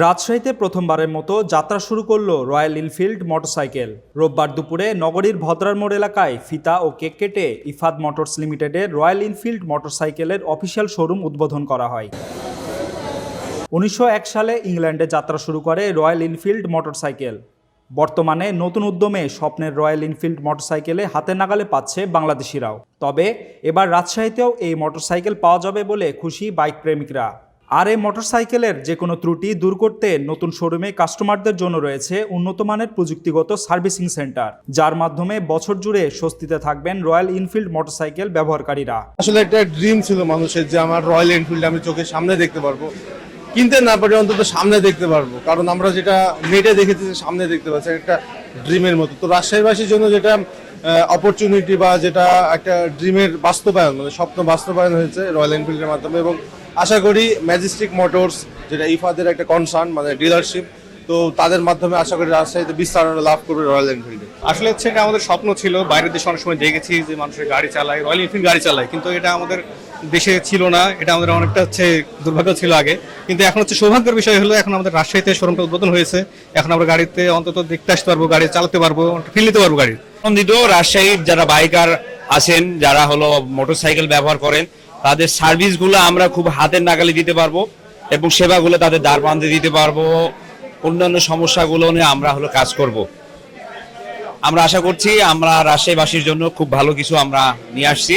রাজশাহীতে প্রথমবারের মতো যাত্রা শুরু করল রয়্যাল এনফিল্ড মোটরসাইকেল। রোববার দুপুরে নগরীর ভদ্রার মোড় এলাকায় ফিতা ও কেক কেটে ইফাদ মোটরস লিমিটেডের রয়্যাল এনফিল্ড মোটরসাইকেলের অফিসিয়াল শোরুম উদ্বোধন করা হয়। উনিশশো এক সালে ইংল্যান্ডে যাত্রা শুরু করে রয়্যাল এনফিল্ড মোটরসাইকেল। বর্তমানে নতুন উদ্যমে স্বপ্নের রয়্যাল এনফিল্ড মোটরসাইকেলে হাতে নাগালে পাচ্ছে বাংলাদেশিরাও। তবে এবার রাজশাহীতেও এই মোটরসাইকেল পাওয়া যাবে বলে খুশি বাইক প্রেমিকরা। আর এই মোটরসাইকেলের যে কোনো ত্রুটি দূর করতে নতুন শোরুমে কাস্টমারদের জন্য রয়েছে উন্নত মানের প্রযুক্তিগত সার্ভিসিং সেন্টার, যার মাধ্যমে বছর জুড়ে স্বস্তিতে থাকবেন রয়্যাল এনফিল্ড মোটরসাইকেল ব্যবহারকারীরা। আসলে একটা ড্রিম ছিল মানুষের যে আমার রয়্যাল এনফিল্ড আমি চোখের সামনে দেখতে পারব। কিনতে না পারি অন্তত সামনে দেখতে পারব। কারণ আমরা যেটা নেটে দেখেছি সামনে দেখতে পাচ্ছি, একটা ড্রিমের মতো। তো রাজশাহীবাসীর জন্য যেটা অপরচুনিটি বা যেটা একটা ড্রিমের বাস্তবায়ন মানে স্বপ্ন বাস্তবায়ন হয়েছে রয়্যাল এনফিল্ডের মাধ্যমে এবং আশা করি ম্যাজিস্টিক মোটরস যেটা ইফাদের একটা কনসার্ন মানে ডিলারশিপ তো তাদের মাধ্যমে আশা করি রাজশাহীতে বিস্তার লাভ করবে রয়্যাল এনফিল্ডে আসলে হচ্ছে এটা আমাদের স্বপ্ন ছিল, বাইরের দেশে অনেক সময় দেখেছি যে মানুষের গাড়ি চালায় রয়্যাল এনফিল্ড গাড়ি চালায়, কিন্তু এটা আমাদের দেশে ছিল না, এটা আমাদের অনেকটা হচ্ছে দুর্ভাগ্য ছিল আগে। কিন্তু এখন হচ্ছে সৌভাগ্যের বিষয় হলো, এখন আমাদের রাজশাহীতে শোরুমটা উদ্বোধন হয়েছে। এখন আমরা গাড়িতে অন্তত দেখতে আসতে পারব, গাড়ি চালাতে পারব, ফিল নিতে পারব গাড়ি। আনন্দিত রাজশাহীর যারা বাইকার আছেন, যারা হলো মোটরসাইকেল ব্যবহার করেন, তাদের সার্ভিসগুলো আমরা খুব হাতের নাগালে দিতে পারব এবং সেবাগুলো তাদের দ্বার প্রান্তে দিতে পারব। অন্যান্য সমস্যাগুলো নিয়ে আমরা হলো কাজ করব। আমরা আশা করছি আমরা রাজশাহীবাসীর জন্য খুব ভালো কিছু আমরা নিয়ে আসছি।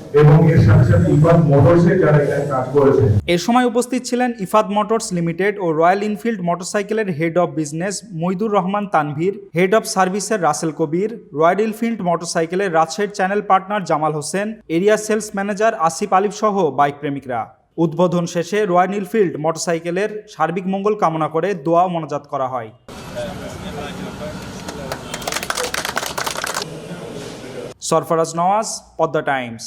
এর এ সময় উপস্থিত ছিলেন ইফাদ মোটরস লিমিটেড ও রয়্যাল এনফিল্ড মোটরসাইকেলের head of business Moidur Rahman Tanvir, head of সার্ভিসের রাসেল কবির, রয়্যাল এনফিল্ড মোটরসাইকেলের রাজশাহীর channel partner Jamal Hossain, area sales manager Asif Alif সহ বাইক প্রেমিকরা। উদ্বোধন শেষে রয়্যাল এনফিল্ড মোটরসাইকেলের সার্বিক মঙ্গল কামনা করে দোয়া মনোজাত করা হয়। সরফরাজ নওয়াজ পদ্মা টাইমস।